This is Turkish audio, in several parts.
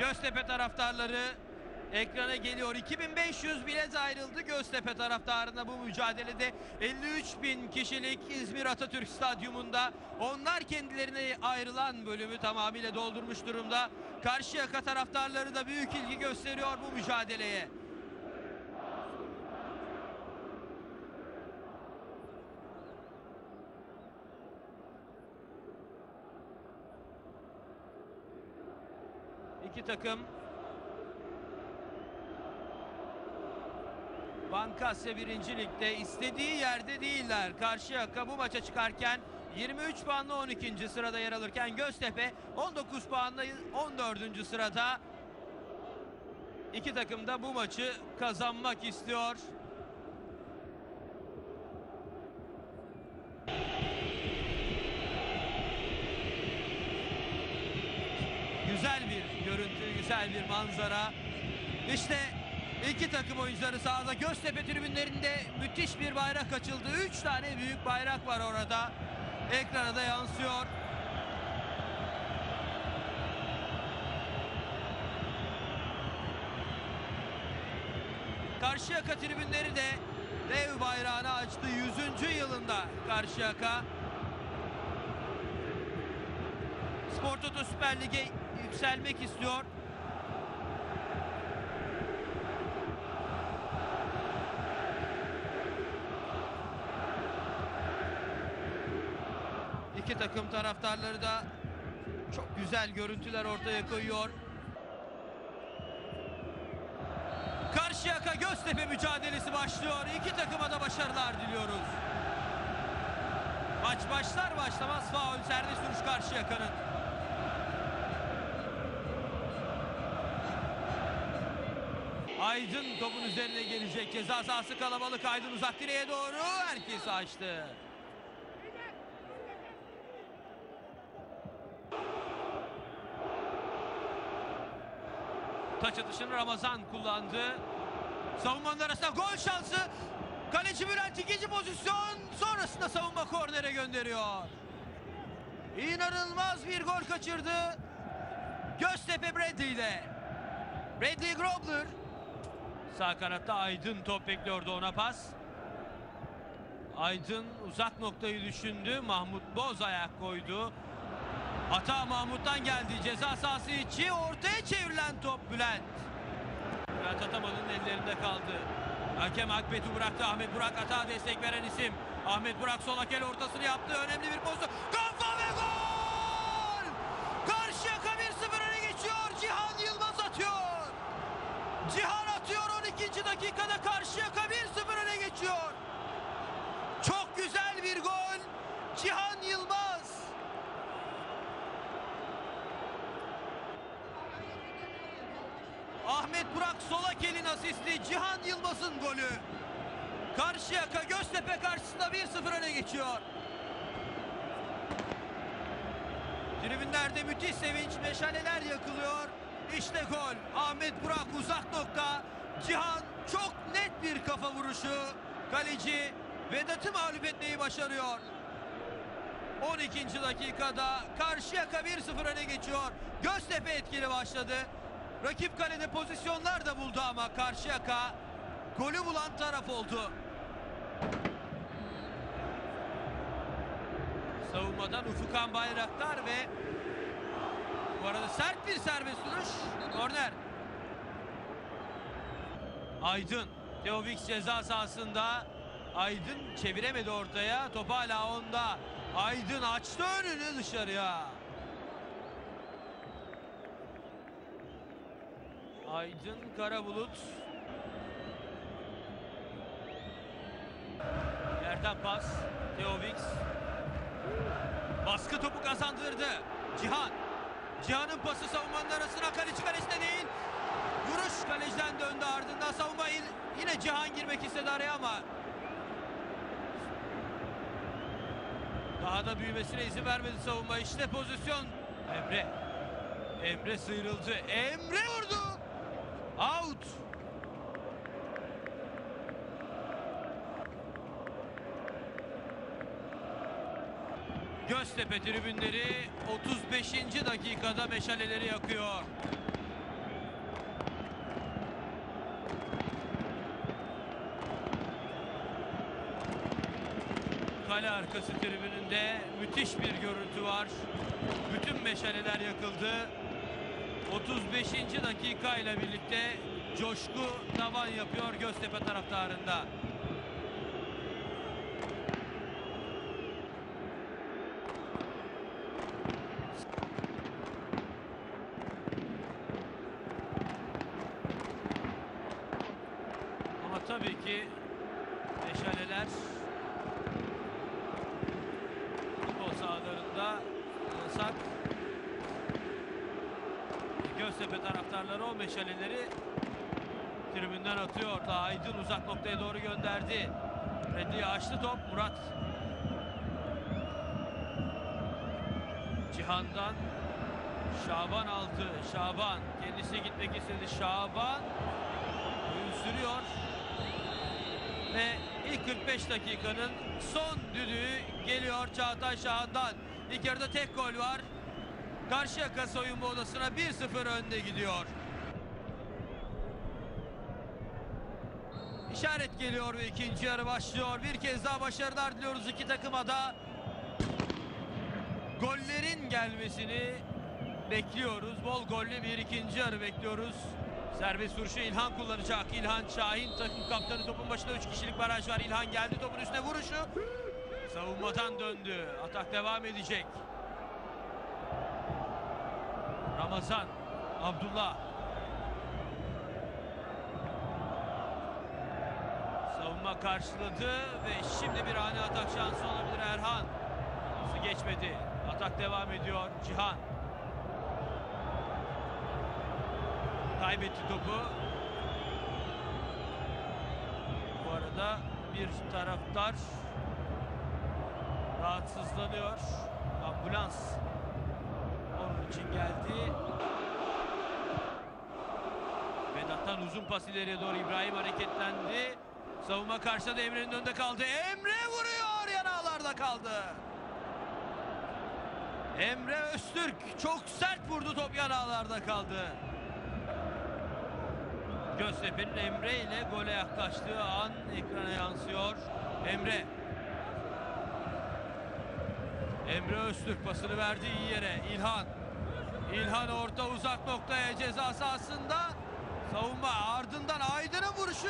Göztepe taraftarları ekrana geliyor. 2500 bilet ayrıldı Göztepe taraftarına bu mücadelede. 53 bin kişilik İzmir Atatürk Stadyumunda. Onlar kendilerine ayrılan bölümü tamamıyla doldurmuş durumda. Karşıyaka taraftarları da büyük ilgi gösteriyor bu mücadeleye. İki takım Bankasya 1. Lig'de istediği yerde değiller. Karşıyaka bu maça çıkarken 23 puanla 12. sırada yer alırken Göztepe 19 puanla 14. sırada. İki takım da bu maçı kazanmak istiyor. Güzel bir görüntü, güzel bir manzara. İşte iki takım oyuncuları sahada. Göztepe tribünlerinde müthiş bir bayrak açıldı. Üç tane büyük bayrak var orada. Ekrana da yansıyor. Karşıyaka tribünleri de dev bayrağını açtı. 100. yılında Karşıyaka. Spor Toto Süper Lig'e yükselmek istiyor. İki takım taraftarları da çok güzel görüntüler ortaya koyuyor. Karşıyaka Göztepe mücadelesi başlıyor. İki takıma da başarılar diliyoruz. Maç başlar başlamaz faul serbest vuruş Karşıyaka'nın. Aydın topun üzerine gelecek. Ceza sahası kalabalık. Aydın uzak direğe doğru herkes açtı. Taç atışını Ramazan kullandı. Savunmanın arasında gol şansı. Kaleci Bülent ikinci pozisyon. Sonrasında savunma kornere gönderiyor. İnanılmaz bir gol kaçırdı. Göztepe Bradley ile. Bradley Grobler. Sağ kanatta Aydın top bekliyordu ona pas. Aydın uzak noktayı düşündü. Mahmut Boz ayak koydu. Hata Mahmut'tan geldi. Ceza sahası içi ortaya çevrilen top Bülent. Bülent Ataman'ın ellerinde kaldı. Hakem Akbet'i bıraktı. Ahmet Burak hata destek veren isim. Ahmet Burak sol hakel ortasını yaptı. Önemli bir pozisyon. Kafa ve gol! Karşıyaka 1-0 öne geçiyor. Cihan Yılmaz atıyor. Cihan atıyor 12. dakikada Karşıyaka 1-0 öne geçiyor. Çok güzel bir gol. Cihan Yılmaz. Ahmet Burak Solakel'in asisti Cihan Yılmaz'ın golü. Karşıyaka Göztepe karşısında 1-0 öne geçiyor. Tribünlerde müthiş sevinç, meşaleler yakılıyor. İşte gol. Ahmet Burak uzak nokta. Cihan çok net bir kafa vuruşu. Kaleci Vedat'ı mağlup etmeyi başarıyor. 12. dakikada Karşıyaka 1-0 öne geçiyor. Göztepe etkili başladı. Rakip kalede pozisyonlar da buldu ama Karşıyaka golü bulan taraf oldu. Savunmadan Ufukan Bayraktar ve bu arada sert bir serbest vuruş. Korner. Aydın. Teovix ceza sahasında. Aydın çeviremedi ortaya. Top hala onda. Aydın açtı önünü dışarıya. Aydın Karabulut. Yerden pas. Teovix. Baskı topu kazandırdı. Cihan. Cihan'ın pası savunmanın arasına kaleci kalesine değil. Vuruş kaleciden döndü ardından savunma yine Cihan girmek istedi araya ama daha da büyümesine izin vermedi savunma. İşte pozisyon. Emre. Emre sıyrıldı. Emre vurdu. Out. Göztepe tribünleri 35. dakikada meşaleleri yakıyor. Kale arkası tribününde müthiş bir görüntü var. Bütün meşaleler yakıldı. 35. dakika ile birlikte coşku tavan yapıyor Göztepe taraftarında. Ama tabii ki meşaleler futbol sahalarında yasak. Göztepe taraftarları o meşaleleri tribünden atıyor. Da Aydın uzak noktaya doğru gönderdi. Reddi'ye açtı top. Murat Cihan'dan Şaban aldı. Şaban kendisi gitmek istedi. Şaban oyun sürüyor. Ve ilk 45 dakikanın son düdüğü geliyor Çağatay Şahan'dan. İlk yarıda tek gol var. Karşıyaka soyunma odasına 1-0 önde gidiyor. İşaret geliyor ve ikinci yarı başlıyor. Bir kez daha başarılar diliyoruz iki takıma da. Gollerin gelmesini bekliyoruz. Bol gollü bir ikinci yarı bekliyoruz. Serbest vuruşu İlhan kullanacak. İlhan Şahin takım kaptanı topun başında 3 kişilik baraj var. İlhan geldi topun üstüne vuruşu. Savunmadan döndü. Atak devam edecek. Ramazan, Abdullah. Savunma karşıladı ve şimdi bir ani atak şansı olabilir Erhan. Hızı geçmedi. Atak devam ediyor Cihan. Kaybetti topu. Bu arada bir taraftar rahatsızlanıyor. Ambulans için geldi. Vedat'tan uzun pas ileriye doğru İbrahim hareketlendi. Savunma karşıda Emre'nin önünde kaldı. Emre vuruyor yanağlarda kaldı. Emre Öztürk çok sert vurdu top yanağlarda kaldı. Göztepe'nin Emre ile gole yaklaştığı an ekrana yansıyor. Emre. Emre Öztürk pasını verdi iyi yere. İlhan. İlhan orta uzak noktaya ceza sahasında. Savunma ardından Aydın'ın vuruşu.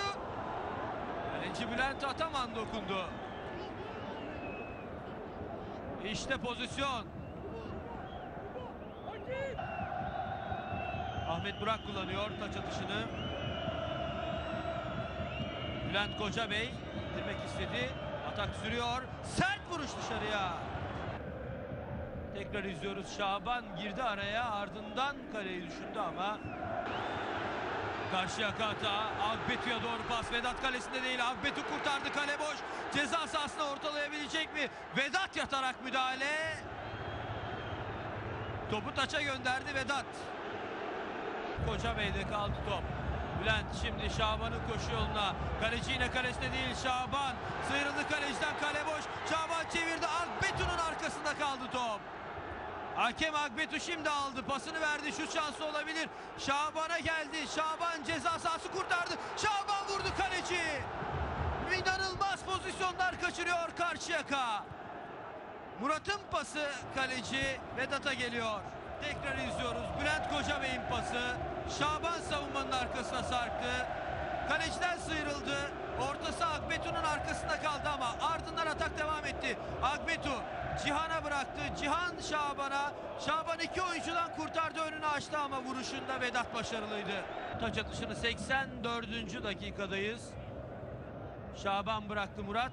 Kaleci Bülent Ataman dokundu. İşte pozisyon. Ahmet Burak kullanıyor taç atışını. Bülent Kocabey indirmek istedi. Atak sürüyor. Sert vuruş dışarıya. Tekrar izliyoruz. Şaban girdi araya ardından kaleyi düşündü ama Karşıyaka hata. Akbetu'ya doğru pas. Vedat kalesinde değil. Akbetu kurtardı. Kale boş. Ceza sahasına ortalayabilecek mi? Vedat yatarak müdahale. Topu taça gönderdi Vedat. Koca Bey'de kaldı top. Bülent şimdi Şaban'ın koşu yoluna. Kaleci yine kalesinde değil Şaban. Sıyrıldı kaleciden kale boş. Şaban çevirdi. Akbetu'nun arkasında kaldı top. Hakem Akbetu şimdi aldı. Pasını verdi. Şut şansı olabilir. Şaban'a geldi. Şaban ceza sahası kurtardı. Şaban vurdu kaleci. İnanılmaz pozisyonlar kaçırıyor Karşıyaka. Murat'ın pası kaleci Vedat'a geliyor. Tekrar izliyoruz. Bülent Kocabey'in pası. Şaban savunmanın arkasına sarktı. Kaleciden sıyrıldı. Ortası Akbetu'nun arkasında kaldı ama ardından atak devam etti. Akbetu Cihan'a bıraktı. Cihan Şaban'a. Şaban iki oyuncudan kurtardı önünü açtı ama vuruşunda Vedat başarılıydı. Taç atışını 84. dakikadayız. Şaban bıraktı Murat.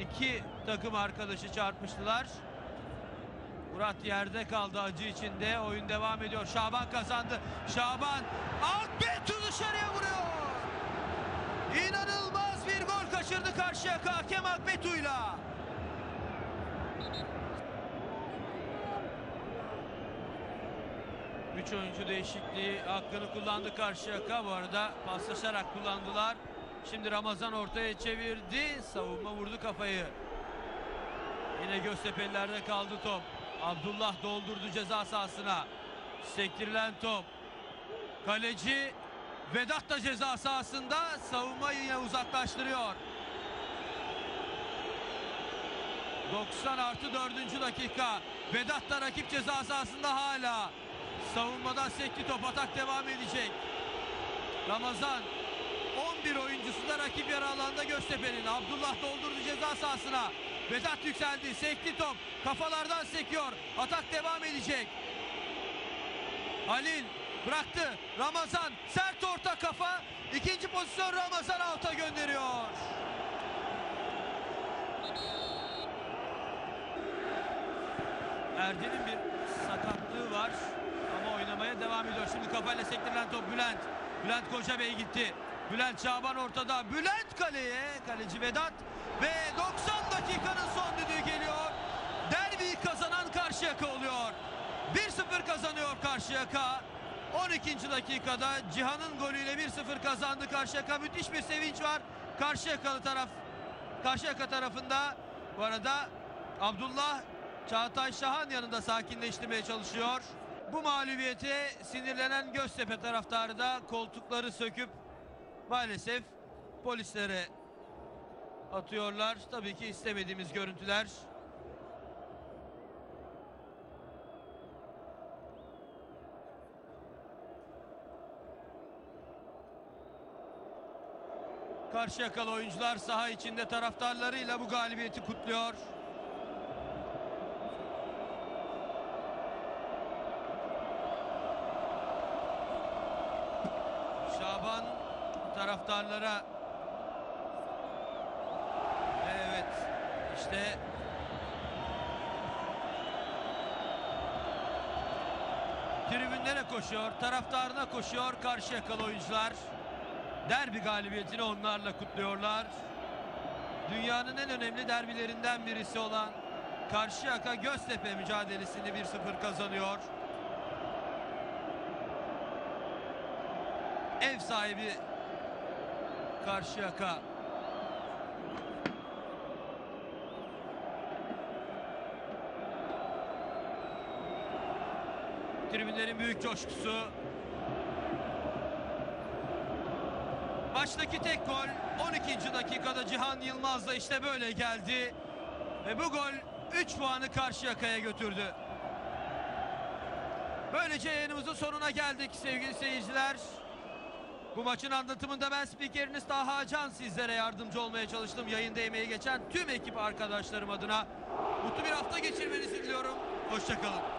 İki takım arkadaşı çarpıştılar. Murat yerde kaldı acı içinde. Oyun devam ediyor. Şaban kazandı. Şaban Akbetu dışarıya vuruyor. İnanılmaz kaçırdı Karşıyaka hakem Akbetu'yla. Üç oyuncu değişikliği hakkını kullandı Karşıyaka. Bu arada paslaşarak kullandılar. Şimdi Ramazan ortaya çevirdi. Savunma vurdu kafayı. Yine Göztepe'lilerde kaldı top. Abdullah doldurdu ceza sahasına. Sektirilen top. Kaleci Vedat da ceza sahasında savunma yine uzaklaştırıyor. 90 artı 4. dakika. Vedat da rakip ceza sahasında hala. Savunmadan sekti top atak devam edecek. Ramazan 11 oyuncusu da rakip yarı alanda Göztepe'nin. Abdullah doldurdu ceza sahasına. Vedat yükseldi. Sekti top. Kafalardan sekiyor. Atak devam edecek. Halil bıraktı. Ramazan sert orta kafa. İkinci pozisyon Ramazan alta gönderiyor. Erdi'nin bir sakatlığı var ama oynamaya devam ediyor. Şimdi kafayla sektirilen top Bülent. Bülent Koca Bey gitti. Bülent Şaban ortada. Bülent kaleye. Kaleci Vedat. Ve 90 dakikanın son düdüğü geliyor. Derbiyi kazanan Karşıyaka oluyor. 1-0 kazanıyor Karşıyaka. 12. dakikada Cihan'ın golüyle 1-0 kazandı Karşıyaka. Müthiş bir sevinç var. Karşıyakalı taraf Karşıyaka tarafında. Bu arada Abdullah Çağatay Şahan yanında sakinleştirmeye çalışıyor. Bu mağlubiyete sinirlenen Göztepe taraftarı da koltukları söküp maalesef polislere atıyorlar. Tabii ki istemediğimiz görüntüler. Karşıyakalı oyuncular saha içinde taraftarlarıyla bu galibiyeti kutluyor. Şaban taraftarlara Evet işte tribünlere koşuyor, taraftarına koşuyor Karşıyakalı oyuncular. Derbi galibiyetini onlarla kutluyorlar. Dünyanın en önemli derbilerinden birisi olan Karşıyaka Göztepe mücadelesini 1-0 kazanıyor. Ev sahibi Karşıyaka. Tribünlerin büyük coşkusu. Maçtaki tek gol 12. dakikada Cihan Yılmaz'la işte böyle geldi. Ve bu gol 3 puanı Karşıyaka'ya götürdü. Böylece yayınımızın sonuna geldik sevgili seyirciler. Bu maçın anlatımında ben spikeriniz Taha Can sizlere yardımcı olmaya çalıştım. Yayında emeği geçen tüm ekip arkadaşlarım adına mutlu bir hafta geçirmenizi diliyorum. Hoşçakalın.